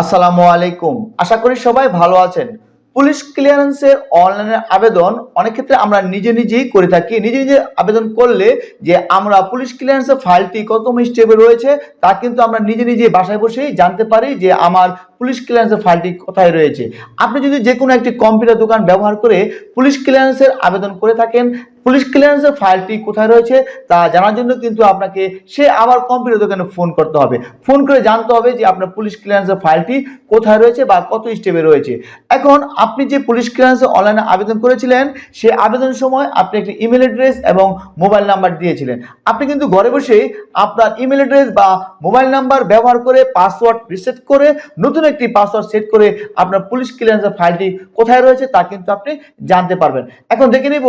আসসালামু আলাইকুম। আশা করি সবাই ভালো আছেন। পুলিশ ক্লিয়ারেন্সের অনলাইনে আবেদন অনেক ক্ষেত্রে আমরা নিজে নিজেই করে থাকি। নিজে নিজে আবেদন করলে যে আমরা পুলিশ ক্লিয়ারেন্সের ফাইলটি কত স্টেপে রয়েছে, তা কিন্তু আমরা নিজে নিজে বাসায় বসেই জানতে পারি যে আমার পুলিশ ক্লিয়ারেন্সের ফাইলটি কোথায় রয়েছে। আপনি যদি যে কোনো একটি কম্পিউটার দোকান ব্যবহার করে পুলিশ ক্লিয়ারেন্সের আবেদন করে থাকেন পুলিশ ক্লিয়ারেন্সের ফাইলটি কোথায় রয়েছে তা জানার জন্য কিন্তু আপনাকে সে আবার কম্পিউটার দোকানে ফোন করতে হবে। ফোন করে জানতে হবে যে আপনার পুলিশ ক্লিয়ারেন্সের ফাইলটি কোথায় রয়েছে বা কত স্টেপে রয়েছে। এখন আপনি যে পুলিশ ক্লিয়ারেন্সে অনলাইনে আবেদন করেছিলেন, সে আবেদন সময় আপনি একটি ইমেল অ্যাড্রেস এবং মোবাইল নাম্বার দিয়েছিলেন। আপনি কিন্তু ঘরে বসেই আপনার ইমেল অ্যাড্রেস বা মোবাইল নাম্বার ব্যবহার করে পাসওয়ার্ড রিসেট করে নতুন একটি পাসওয়ার্ড সেট করে আপনার পুলিশ ক্লিয়ারেন্সের ফাইলটি কোথায় রয়েছে তা কিন্তু আপনি জানতে পারবেন। এখন দেখে নিব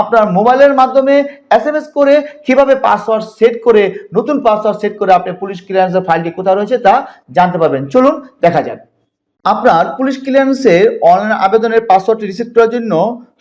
আপনার মোবাইলের মাধ্যমে এস করে কীভাবে পাসওয়ার্ড সেট করে, নতুন পাসওয়ার্ড সেট করে আপনি পুলিশ ক্লিয়ারেন্সের ফাইলটি কোথায় রয়েছে তা জানতে পারবেন। চলুন দেখা যাক। আপনার পুলিশ ক্লিয়ারেন্সের অনলাইন আবেদনের পাসওয়ার্ডটি রিসিভ করার জন্য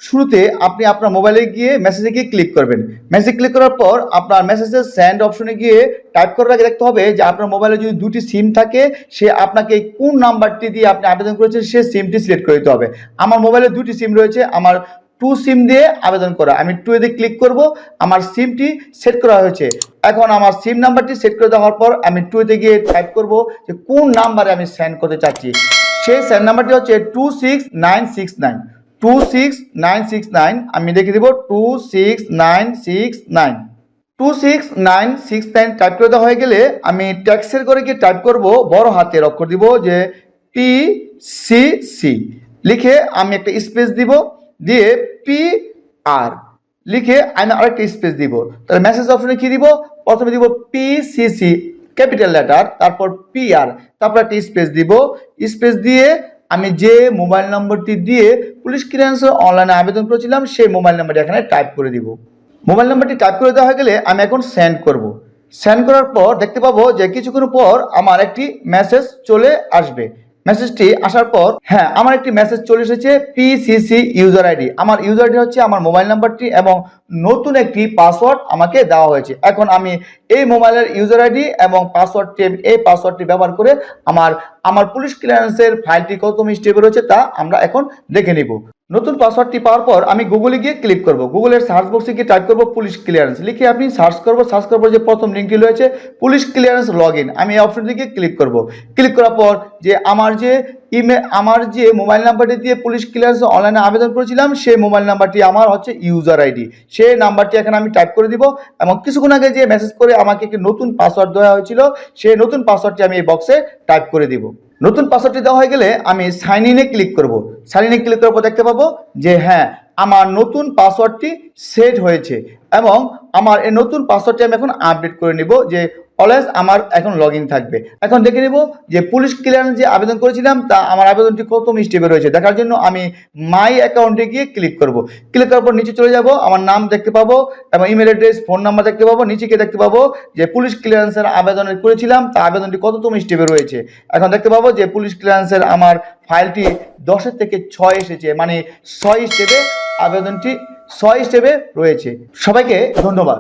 শুরুতে আপনি আপনার মোবাইলে গিয়ে মেসেজে গিয়ে ক্লিক করবেন। মেসেজ ক্লিক করার পর আপনার মেসেজের সেন্ড অপশনে গিয়ে টাইপ করার আগে দেখতে হবে যে আপনার মোবাইলে যদি দুটি সিম থাকে, সে আপনাকে কোন নাম্বারটি দিয়ে আপনি আবেদন করেছেন, সে সিমটি সিলেক্ট করে দিতে হবে। আমার মোবাইলে দুটি সিম রয়েছে, আমার টু সিম দিয়ে আবেদন করা। আমি টু এতে ক্লিক করব, আমার সিমটি সেট করা হয়েছে। এখন আমার সিম নাম্বারটি সেট করে দেওয়ার পর আমি টু এতে গিয়ে টাইপ করব যে কোন নাম্বারে আমি সেন্ড করতে চাচ্ছি। সেই সেন্ড নাম্বারটি হচ্ছে two six nine six nine two six nine six nine আমি দেখে দিব two six nine six nine two six nine six nine type করে দেওয়া হয়ে গেলে আমি ট্যাক্সের করে গিয়ে টাইপ করব, বড় হাতের অক্ষর দিব যে পি সি সি লিখে আমি একটা স্পেস দিব দিয়ে পি আর লিখে আমি আরেকটা স্পেস দিব। তাহলে মেসেজ অপশনে কি দিব? প্রথমে দিব P C C capital letter তারপর পি আর তারপর একটা স্পেস দিব। স্পেস দিয়ে আমি যে মোবাইল নম্বরটি দিয়ে পুলিশ ক্লিয়ারেন্স অনলাইনে আবেদন করেছিলাম, সেই মোবাইল নাম্বারটি এখানে টাইপ করে দিব। মোবাইল নাম্বারটি টাইপ করে দেওয়া হয়ে গেলে আমি এখন সেন্ড করব। সেন্ড করার পর দেখতে পাবো যে কিছুক্ষণ পর আমার একটি মেসেজ চলে আসবে। মেসেজটি আসার পর হ্যাঁ আমার একটি মেসেজ চলে এসেছে পিসিসি ইউজার আইডি আমার ইউজার আইডি হচ্ছে আমার মোবাইল নাম্বারটি এবং নতুন একটি পাসওয়ার্ড আমাকে দেওয়া হয়েছে। এখন আমি এই মোবাইলের ইউজার আইডি এবং পাসওয়ার্ডটি এই পাসওয়ার্ডটি ব্যবহার করে আমার আমার পুলিশ ক্লিয়ারেন্সের ফাইলটি কত স্টেপে রয়েছে তা আমরা এখন দেখে নিব। নতুন পাসওয়ার্ডটি পাওয়ার পর আমি গুগলে গিয়ে ক্লিক করব। গুগলের সার্চ বক্সে গিয়ে টাইপ করব পুলিশ ক্লিয়ারেন্স। লিখে আপনি সার্চ করব সার্চ করব যে প্রথম লিঙ্কটি রয়েছে, পুলিশ ক্লিয়ারেন্স লগ আমি এই অপশনটি গিয়ে ক্লিক করব। ক্লিক করার পর যে আমার যে ইমেল আমার যে মোবাইল নাম্বারটি দিয়ে পুলিশ ক্লিয়ারেন্স অনলাইনে আবেদন করেছিলাম, সেই মোবাইল নাম্বারটি আমার হচ্ছে ইউজার আইডি সেই নাম্বারটি এখানে আমি টাইপ করে দিব এবং কিছুক্ষণ আগে যে মেসেজ করে আমাকে একটি নতুন পাসওয়ার্ড দেওয়া হয়েছিল, সেই নতুন পাসওয়ার্ডটি আমি এই বক্সে টাইপ করে দিব। নতুন পাসওয়ার্ডটি দেওয়া হয়ে গেলে আমি সাইন ইনে ক্লিক করব। সাইন ইনে ক্লিক করার পর দেখতে পাবো যে হ্যাঁ আমার নতুন পাসওয়ার্ডটি সেট হয়েছে। এবং আমার এই নতুন পাসওয়ার্ডটি আমি এখন আপডেট করে নিব যে অলওয়েজ আমার এখন লগ থাকবে। এখন দেখে নেব যে পুলিশ ক্লিয়ারেন্স যে আবেদন করেছিলাম, তা আমার আবেদনটি কত স্টেপে রয়েছে। দেখার জন্য আমি মাই অ্যাকাউন্টে গিয়ে ক্লিক করব। ক্লিক করার পর নিচে চলে যাব, আমার নাম দেখতে পাবো এবং ইমেল অ্যাড্রেস ফোন নাম্বার দেখতে পাবো, নিচে গিয়ে দেখতে পাবো যে পুলিশ ক্লিয়ারেন্সের আবেদন করেছিলাম, তা আবেদনটি কততম স্টেপে রয়েছে। এখন দেখতে পাবো যে পুলিশ ক্লিয়ারেন্সের আমার ফাইলটি দশের থেকে ছয় এসেছে মানে ছয় স্টেপে আবেদনটি ছয় স্টেপে রয়েছে। সবাইকে ধন্যবাদ।